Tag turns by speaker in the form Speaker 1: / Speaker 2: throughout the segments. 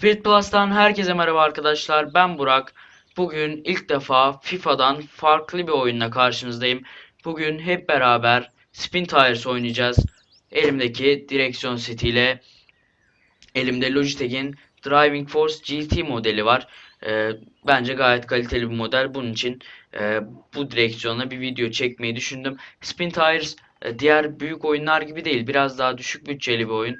Speaker 1: Spirit Plus'tan herkese merhaba arkadaşlar. Ben Burak. Bugün ilk defa FIFA'dan farklı bir oyunla karşınızdayım. Bugün hep beraber Spin Tires oynayacağız. Elimdeki direksiyon setiyle elimde Logitech'in Driving Force GT modeli var. Ee, bence gayet kaliteli bir model. Bunun için e, bu direksiyonla bir video çekmeyi düşündüm. Spin Tires e, diğer büyük oyunlar gibi değil. Biraz daha düşük bütçeli bir oyun.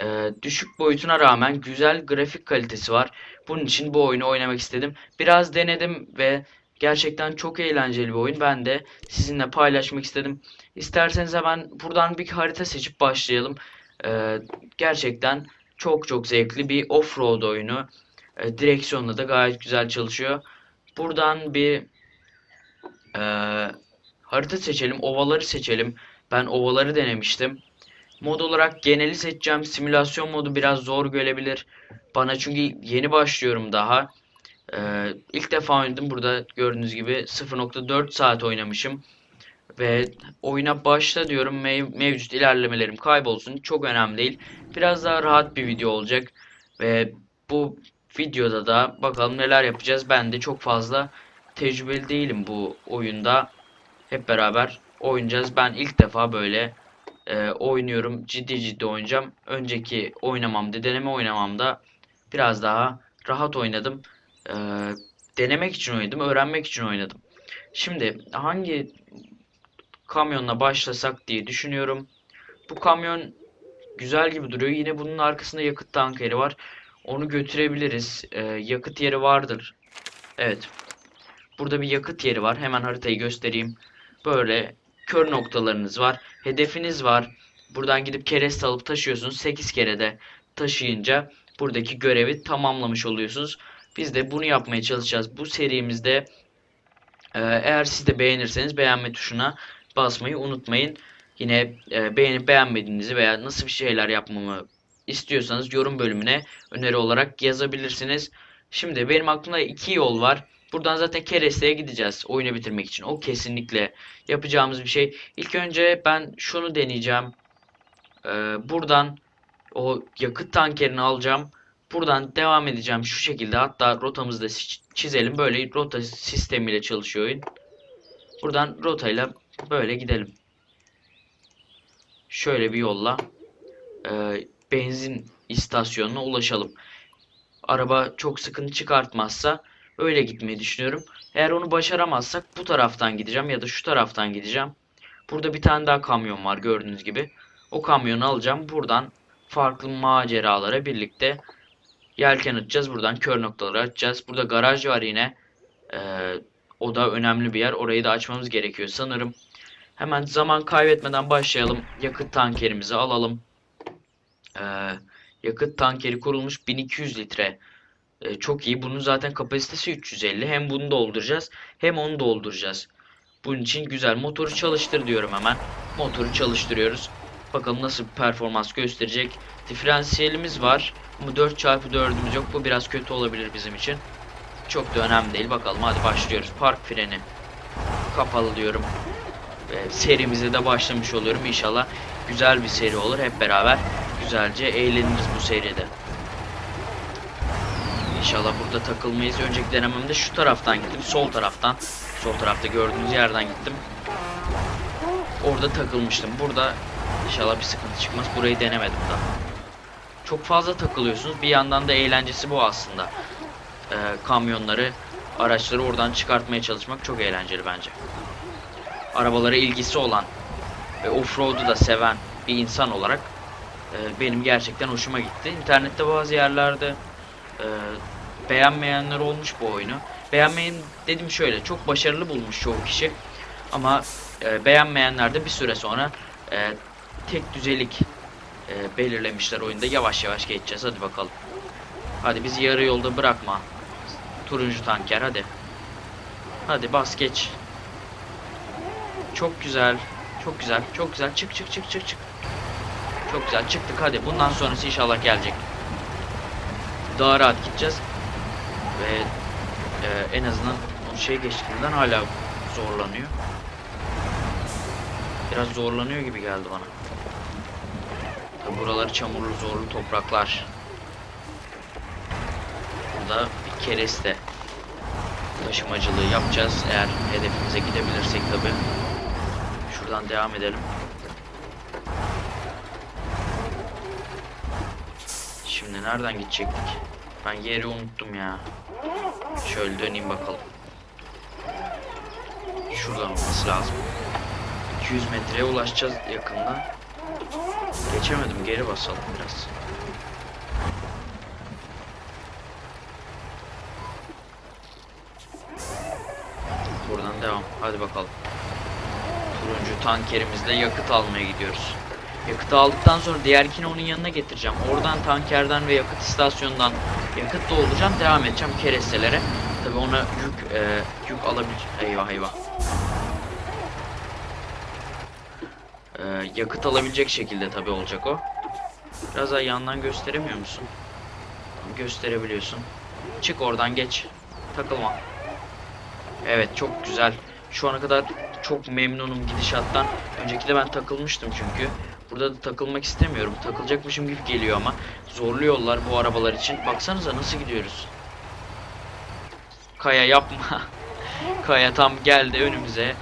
Speaker 1: Ee, düşük boyutuna rağmen güzel grafik kalitesi var. Bunun için bu oyunu oynamak istedim. Biraz denedim ve gerçekten çok eğlenceli bir oyun. Ben de sizinle paylaşmak istedim. İsterseniz hemen buradan bir harita seçip başlayalım. Ee, gerçekten çok çok zevkli bir off-road oyunu. Ee, direksiyonla da gayet güzel çalışıyor. Buradan bir e, harita seçelim. Ovaları seçelim. Ben ovaları denemiştim. Mod olarak geneli seçeceğim. Simülasyon modu biraz zor gelebilir. Bana çünkü yeni başlıyorum daha. Ee, ilk defa oynadım. Burada gördüğünüz gibi 0.4 saat oynamışım. Ve oyuna başla diyorum. Mev- mevcut ilerlemelerim kaybolsun. Çok önemli değil. Biraz daha rahat bir video olacak. Ve bu videoda da bakalım neler yapacağız. Ben de çok fazla tecrübeli değilim bu oyunda. Hep beraber oynayacağız. Ben ilk defa böyle e, oynuyorum. Ciddi ciddi oynayacağım. Önceki oynamamda, deneme oynamamda biraz daha rahat oynadım. E, denemek için oynadım, öğrenmek için oynadım. Şimdi hangi kamyonla başlasak diye düşünüyorum. Bu kamyon güzel gibi duruyor. Yine bunun arkasında yakıt tankeri var. Onu götürebiliriz. E, yakıt yeri vardır. Evet. Burada bir yakıt yeri var. Hemen haritayı göstereyim. Böyle kör noktalarınız var. Hedefiniz var. Buradan gidip kereste alıp taşıyorsunuz. 8 kere de taşıyınca buradaki görevi tamamlamış oluyorsunuz. Biz de bunu yapmaya çalışacağız. Bu serimizde e, eğer siz de beğenirseniz beğenme tuşuna basmayı unutmayın. Yine e, beğenip beğenmediğinizi veya nasıl bir şeyler yapmamı istiyorsanız yorum bölümüne öneri olarak yazabilirsiniz. Şimdi benim aklımda iki yol var. Buradan zaten keresteye gideceğiz oyunu bitirmek için. O kesinlikle yapacağımız bir şey. İlk önce ben şunu deneyeceğim. Ee, buradan o yakıt tankerini alacağım. Buradan devam edeceğim şu şekilde. Hatta rotamızı da çi- çizelim. Böyle rota sistemiyle çalışıyor oyun. Buradan rotayla böyle gidelim. Şöyle bir yolla e, benzin istasyonuna ulaşalım. Araba çok sıkıntı çıkartmazsa öyle gitmeyi düşünüyorum. Eğer onu başaramazsak bu taraftan gideceğim ya da şu taraftan gideceğim. Burada bir tane daha kamyon var gördüğünüz gibi. O kamyonu alacağım. Buradan farklı maceralara birlikte yelken açacağız. Buradan kör noktaları açacağız. Burada garaj var yine. Ee, o da önemli bir yer. Orayı da açmamız gerekiyor sanırım. Hemen zaman kaybetmeden başlayalım. Yakıt tankerimizi alalım. Ee, yakıt tankeri kurulmuş 1200 litre. Ee, çok iyi. Bunun zaten kapasitesi 350. Hem bunu dolduracağız hem onu dolduracağız. Bunun için güzel. Motoru çalıştır diyorum hemen. Motoru çalıştırıyoruz. Bakalım nasıl bir performans gösterecek. Diferansiyelimiz var. Ama 4x4'ümüz yok. Bu biraz kötü olabilir bizim için. Çok da önemli değil. Bakalım hadi başlıyoruz. Park freni kapalı diyorum. Ve serimize de başlamış oluyorum. İnşallah güzel bir seri olur. Hep beraber güzelce eğleniriz bu seride. İnşallah burada takılmayız. Önceki denememde şu taraftan gittim. Sol taraftan. Sol tarafta gördüğünüz yerden gittim. Orada takılmıştım. Burada inşallah bir sıkıntı çıkmaz. Burayı denemedim daha. Çok fazla takılıyorsunuz. Bir yandan da eğlencesi bu aslında. Ee, kamyonları, araçları oradan çıkartmaya çalışmak çok eğlenceli bence. Arabalara ilgisi olan ve offroad'u da seven bir insan olarak e, benim gerçekten hoşuma gitti. İnternette bazı yerlerde e, beğenmeyenler olmuş bu oyunu. Beğenmeyin dedim şöyle çok başarılı bulmuş çoğu kişi. Ama e, beğenmeyenler de bir süre sonra e, tek düzelik e, belirlemişler oyunda. Yavaş yavaş geçeceğiz hadi bakalım. Hadi bizi yarı yolda bırakma. Turuncu tanker hadi. Hadi bas geç. Çok güzel. Çok güzel. Çok güzel. Çık çık çık çık çık. Çok güzel çıktık hadi. Bundan sonrası inşallah gelecek. Daha rahat gideceğiz. Ve e, en azından o şey geçtiğinden hala zorlanıyor. Biraz zorlanıyor gibi geldi bana. Tabi buraları çamurlu zorlu topraklar. sonunda bir kereste taşımacılığı yapacağız. Eğer hedefimize gidebilirsek tabi. Şuradan devam edelim. Şimdi nereden gidecektik? Ben yeri unuttum ya. Şöyle döneyim bakalım. Şuradan olması lazım. 200 metreye ulaşacağız yakında. Geçemedim geri basalım biraz. Buradan devam. Hadi bakalım. Turuncu tankerimizle yakıt almaya gidiyoruz. Yakıtı aldıktan sonra diğerkini onun yanına getireceğim. Oradan tankerden ve yakıt istasyonundan yakıt dolduracağım. Devam edeceğim kerestelere. Tabi ona yük e, yük alabilir. Eyvah eyvah. E, yakıt alabilecek şekilde tabi olacak o. Biraz daha yandan gösteremiyor musun? Gösterebiliyorsun. Çık oradan geç. Takılma. Evet çok güzel. Şu ana kadar çok memnunum gidişattan. Önceki de ben takılmıştım çünkü. Burada da takılmak istemiyorum. Takılacakmışım gibi geliyor ama. Zorlu yollar bu arabalar için. Baksanıza nasıl gidiyoruz. Kaya yapma. kaya tam geldi önümüze.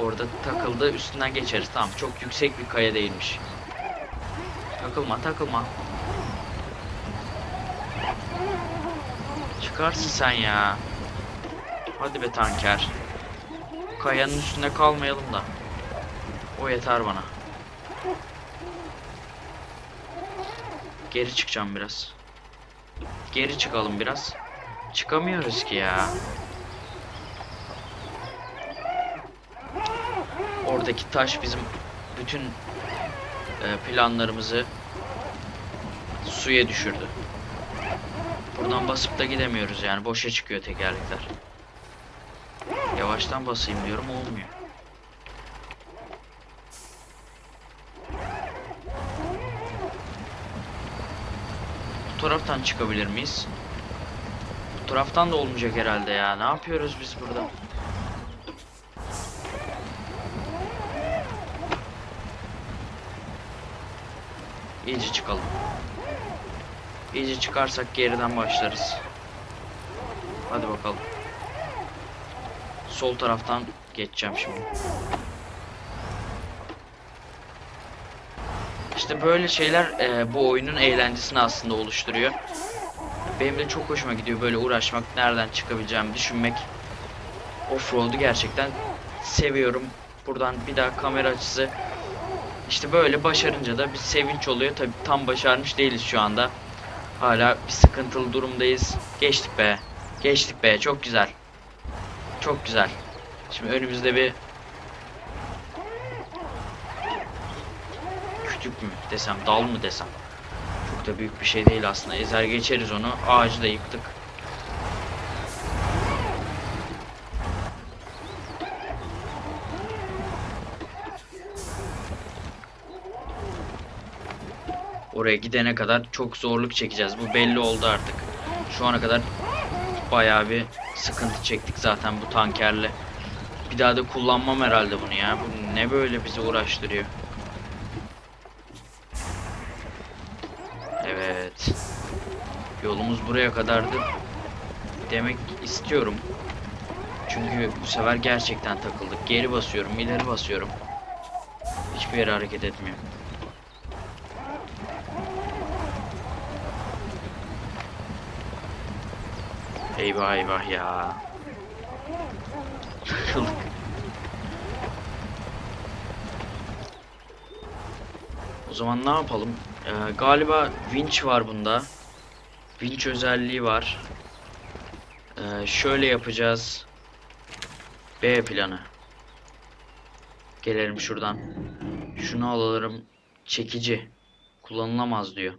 Speaker 1: Orada takıldı. Üstünden geçeriz. Tamam çok yüksek bir kaya değilmiş. Takılma takılma. Çıkarsın sen ya. Hadi be tanker. Kayanın üstünde kalmayalım da. O yeter bana. Geri çıkacağım biraz. Geri çıkalım biraz. Çıkamıyoruz ki ya. Oradaki taş bizim bütün e, planlarımızı suya düşürdü. Buradan basıp da gidemiyoruz yani boşa çıkıyor tekerlekler. Yavaştan basayım diyorum olmuyor. Taraftan çıkabilir miyiz? Bu taraftan da olmayacak herhalde ya. Ne yapıyoruz biz burada? İyice çıkalım. İyice çıkarsak geriden başlarız. Hadi bakalım. Sol taraftan geçeceğim şimdi. İşte böyle şeyler e, bu oyunun eğlencesini aslında oluşturuyor. Benim de çok hoşuma gidiyor böyle uğraşmak, nereden çıkabileceğimi düşünmek. Offroad'u gerçekten seviyorum. Buradan bir daha kamera açısı. İşte böyle başarınca da bir sevinç oluyor. Tabi tam başarmış değiliz şu anda. Hala bir sıkıntılı durumdayız. Geçtik be. Geçtik be. Çok güzel. Çok güzel. Şimdi önümüzde bir desem, dal mı desem. Çok da büyük bir şey değil aslında. Ezer geçeriz onu. Ağacı da yıktık. Oraya gidene kadar çok zorluk çekeceğiz. Bu belli oldu artık. Şu ana kadar bayağı bir sıkıntı çektik zaten bu tankerle. Bir daha da kullanmam herhalde bunu ya. Bu ne böyle bizi uğraştırıyor. Yolumuz buraya kadardı. Demek istiyorum. Çünkü bu sefer gerçekten takıldık. Geri basıyorum, ileri basıyorum. Hiçbir yere hareket etmiyor. Eyvah eyvah ya. Takıldık. O zaman ne yapalım? Ee, galiba winch var bunda. Winch özelliği var. Ee, şöyle yapacağız. B planı. Gelelim şuradan. Şunu alalım. Çekici. Kullanılamaz diyor.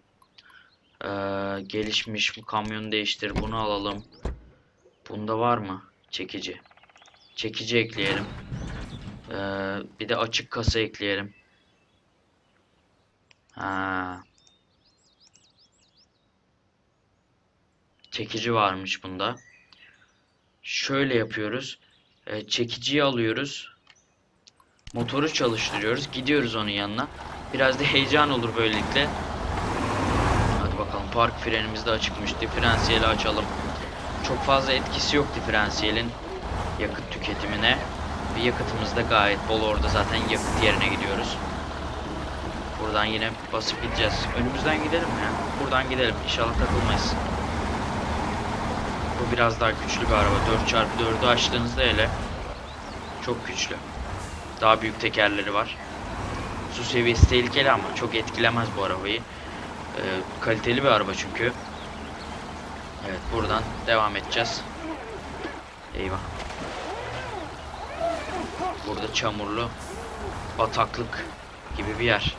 Speaker 1: Ee, gelişmiş bu kamyonu değiştir. Bunu alalım. Bunda var mı? Çekici. Çekici ekleyelim. Ee, bir de açık kasa ekleyelim. Ha. Çekici varmış bunda. Şöyle yapıyoruz. Ee, çekiciyi alıyoruz. Motoru çalıştırıyoruz. Gidiyoruz onun yanına. Biraz da heyecan olur böylelikle. Hadi bakalım park frenimiz de açıkmış. Diferansiyeli açalım. çok fazla etkisi yok diferansiyelin yakıt tüketimine. Ve yakıtımız da gayet bol orada zaten yakıt yerine gidiyoruz. Buradan yine basıp gideceğiz. Önümüzden gidelim ya? Buradan gidelim. İnşallah takılmayız. Bu biraz daha güçlü bir araba. 4x4'ü açtığınızda hele çok güçlü. Daha büyük tekerleri var. Su seviyesi tehlikeli ama çok etkilemez bu arabayı. Ee, kaliteli bir araba çünkü. Evet buradan devam edeceğiz. Eyvah. Burada çamurlu bataklık gibi bir yer.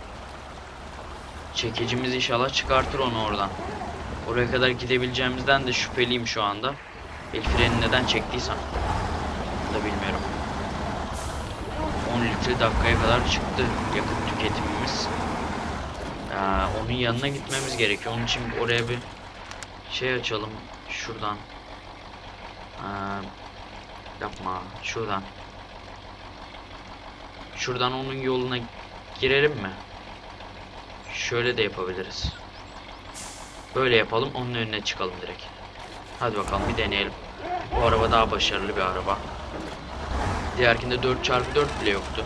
Speaker 1: Çekicimiz inşallah çıkartır onu oradan. Oraya kadar gidebileceğimizden de şüpheliyim şu anda. El freni neden çektiysem. Da bilmiyorum. 10 litre dakikaya kadar çıktı yakıt tüketimimiz. Ee, onun yanına gitmemiz gerekiyor. Onun için oraya bir şey açalım. Şuradan. Ee, yapma. Şuradan. Şuradan onun yoluna girelim mi? Şöyle de yapabiliriz. Böyle yapalım. Onun önüne çıkalım direkt. Hadi bakalım bir deneyelim. Bu araba daha başarılı bir araba. Diğerkinde 4x4 bile yoktu.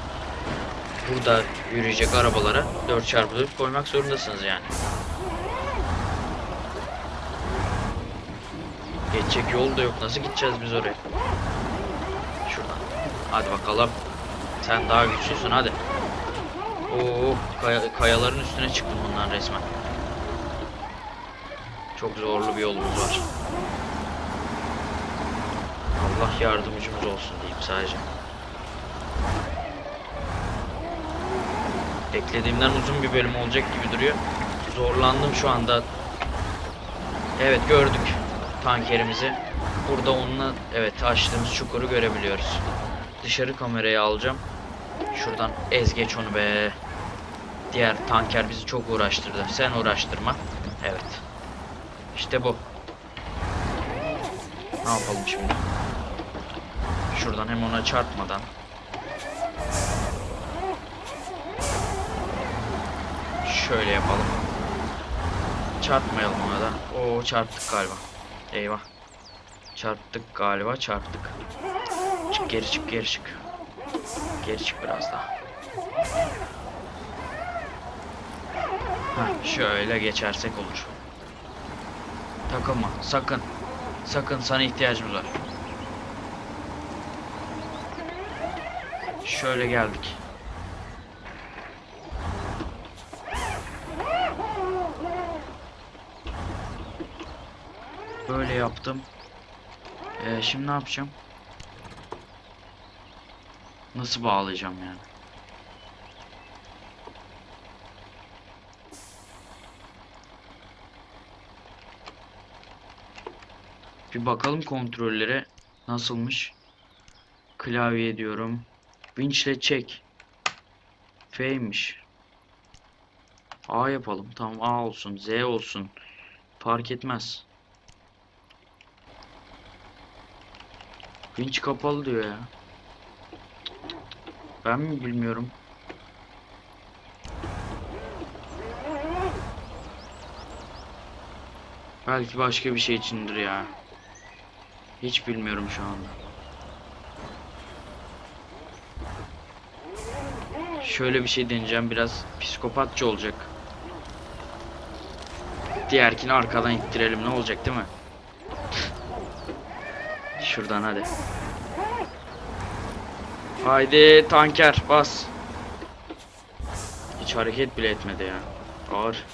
Speaker 1: Burada yürüyecek arabalara 4x4 koymak zorundasınız yani. Geçecek yol da yok. Nasıl gideceğiz biz oraya? Şuradan. Hadi bakalım. Sen daha güçlüsün hadi. Oo, kaya- kayaların üstüne çıktım bundan resmen. Çok zorlu bir yolumuz var. Allah yardımcımız olsun diyeyim sadece. Beklediğimden uzun bir bölüm olacak gibi duruyor. Zorlandım şu anda. Evet gördük tankerimizi. Burada onunla evet açtığımız çukuru görebiliyoruz. Dışarı kamerayı alacağım. Şuradan ez geç onu be. Diğer tanker bizi çok uğraştırdı. Sen uğraştırma. İşte bu. Ne yapalım şimdi? Şuradan hem ona çarpmadan. Şöyle yapalım. Çarpmayalım ona da. Oo çarptık galiba. Eyvah. Çarptık galiba çarptık. Çık geri çık geri çık. Geri çık biraz daha. Heh, şöyle geçersek olur. Takılma sakın. Sakın sana ihtiyacımız var. Şöyle geldik. Böyle yaptım. Ee, şimdi ne yapacağım? Nasıl bağlayacağım yani? Bir bakalım kontrollere nasılmış. Klavye diyorum. Winch'le çek. F'ymiş. A yapalım. Tamam A olsun. Z olsun. Fark etmez. Winch kapalı diyor ya. Ben mi bilmiyorum. Belki başka bir şey içindir ya. Hiç bilmiyorum şu anda. Şöyle bir şey deneyeceğim biraz psikopatça olacak. Diğerkini arkadan ittirelim ne olacak değil mi? Şuradan hadi. Haydi tanker bas. Hiç hareket bile etmedi ya. Ağır.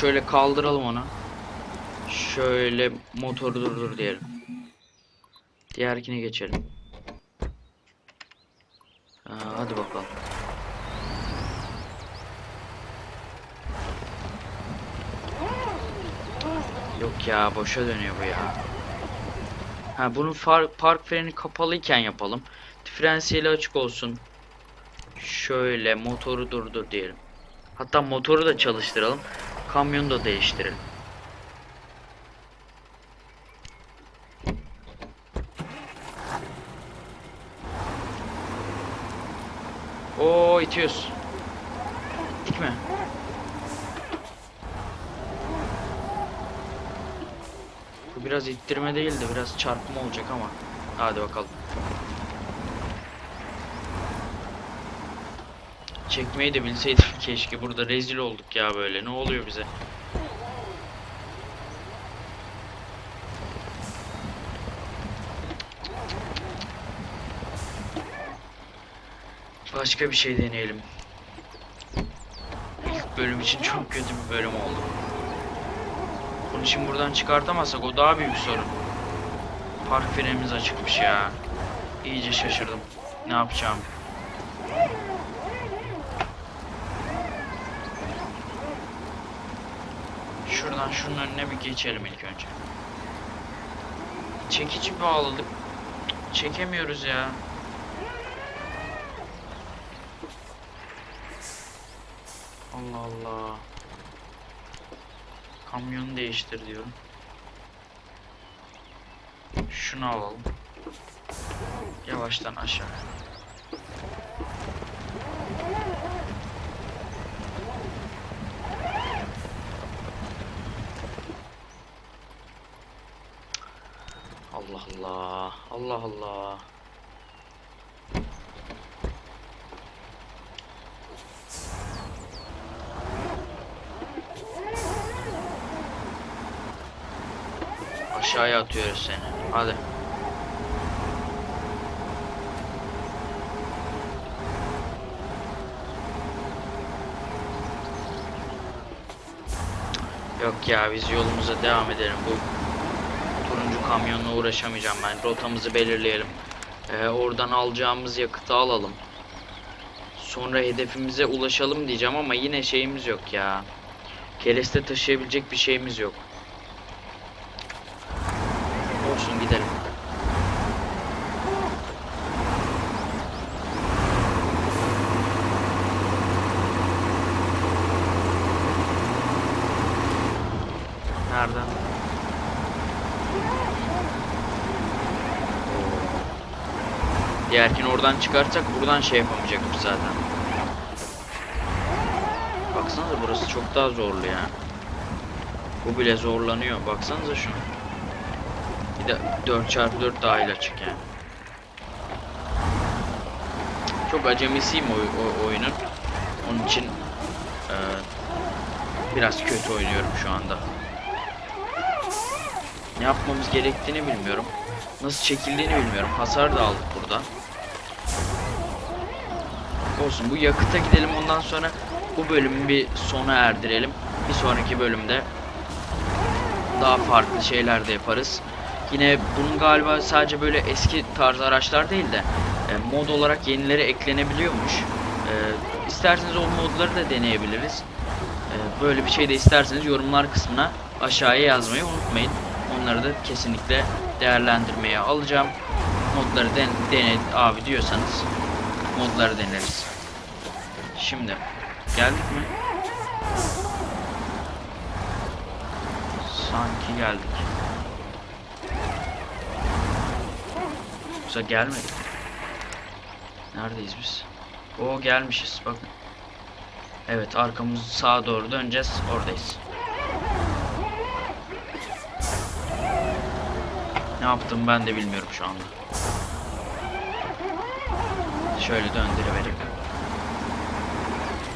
Speaker 1: Şöyle kaldıralım onu. Şöyle motoru durdur diyelim. Diğerkine geçelim. Aa, hadi bakalım. Yok ya boşa dönüyor bu ya. Ha bunun park freni kapalıyken yapalım. Diferansiyeli açık olsun. Şöyle motoru durdur diyelim. Hatta motoru da çalıştıralım. Kamyonu da değiştirelim. Oo itiyoruz. Gittik mi? Bu biraz ittirme değil de biraz çarpma olacak ama. Hadi bakalım. Çekmeyi de bilseydim keşke. Burada rezil olduk ya böyle. Ne oluyor bize? Başka bir şey deneyelim. İlk bölüm için çok kötü bir bölüm oldu. Bunu şimdi buradan çıkartamazsak o daha büyük sorun. Park frenimiz açıkmış ya. İyice şaşırdım. Ne yapacağım? Şuradan şunun önüne bir geçelim ilk önce. Çekici bağladık. Çekemiyoruz ya. Allah Allah. Kamyonu değiştir diyorum. Şunu alalım. Yavaştan aşağı. Allah Allah. Allah Allah. Aşağıya atıyoruz seni. Hadi. Yok ya biz yolumuza devam edelim. Bu kamyonla uğraşamayacağım ben. Rotamızı belirleyelim. Ee, oradan alacağımız yakıtı alalım. Sonra hedefimize ulaşalım diyeceğim ama yine şeyimiz yok ya. Kereste taşıyabilecek bir şeyimiz yok. Olsun gidelim. Nereden? Oradan çıkartsak buradan şey yapamayacakmış zaten. Baksanıza burası çok daha zorlu ya. Bu bile zorlanıyor. Baksanıza şuna. Bir de 4x4 dahil açık yani. Çok acemisiyim o, o oyunun. Onun için eee, biraz kötü oynuyorum şu anda. Ne yapmamız gerektiğini bilmiyorum. Nasıl çekildiğini bilmiyorum. Hasar da aldık burada. Olsun bu yakıta gidelim ondan sonra bu bölümü bir sona erdirelim. Bir sonraki bölümde daha farklı şeyler de yaparız. Yine bunun galiba sadece böyle eski tarz araçlar değil de e, mod olarak yenileri eklenebiliyormuş. E, isterseniz o modları da deneyebiliriz. E, böyle bir şey de isterseniz yorumlar kısmına aşağıya yazmayı unutmayın. Onları da kesinlikle değerlendirmeye alacağım. Modları den dene abi diyorsanız modları deneriz. Şimdi geldik mi? Sanki geldik. Yoksa gelmedik. Neredeyiz biz? O gelmişiz bakın. Evet arkamız sağa doğru döneceğiz. Oradayız. Ne yaptım ben de bilmiyorum şu anda. Şöyle döndürüverelim.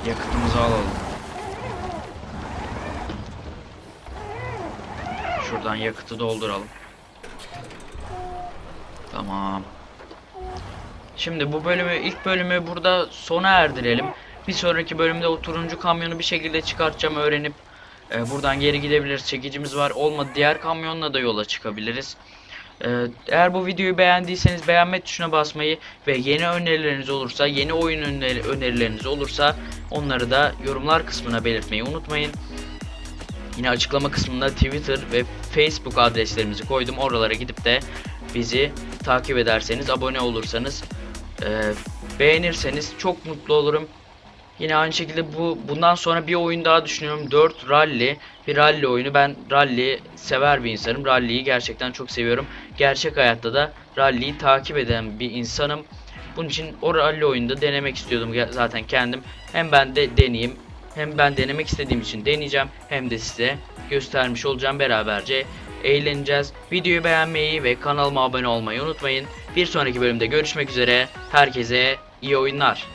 Speaker 1: Yakıtımızı alalım. Şuradan yakıtı dolduralım. Tamam. Şimdi bu bölümü ilk bölümü burada sona erdirelim. Bir sonraki bölümde o turuncu kamyonu bir şekilde çıkartacağım öğrenip e, buradan geri gidebiliriz. Çekicimiz var. Olmadı diğer kamyonla da yola çıkabiliriz. E, eğer bu videoyu beğendiyseniz beğenme tuşuna basmayı ve yeni önerileriniz olursa, yeni oyun öneri- önerileriniz olursa onları da yorumlar kısmına belirtmeyi unutmayın. Yine açıklama kısmında Twitter ve Facebook adreslerimizi koydum. Oralara gidip de bizi takip ederseniz, abone olursanız, e, beğenirseniz çok mutlu olurum. Yine aynı şekilde bu bundan sonra bir oyun daha düşünüyorum. 4 rally, bir rally oyunu. Ben rally sever bir insanım. Rally'yi gerçekten çok seviyorum. Gerçek hayatta da rally'yi takip eden bir insanım. Bunun için o rally oyunda denemek istiyordum zaten kendim. Hem ben de deneyeyim Hem ben denemek istediğim için deneyeceğim hem de size göstermiş olacağım beraberce eğleneceğiz. Videoyu beğenmeyi ve kanalıma abone olmayı unutmayın. Bir sonraki bölümde görüşmek üzere. Herkese iyi oyunlar.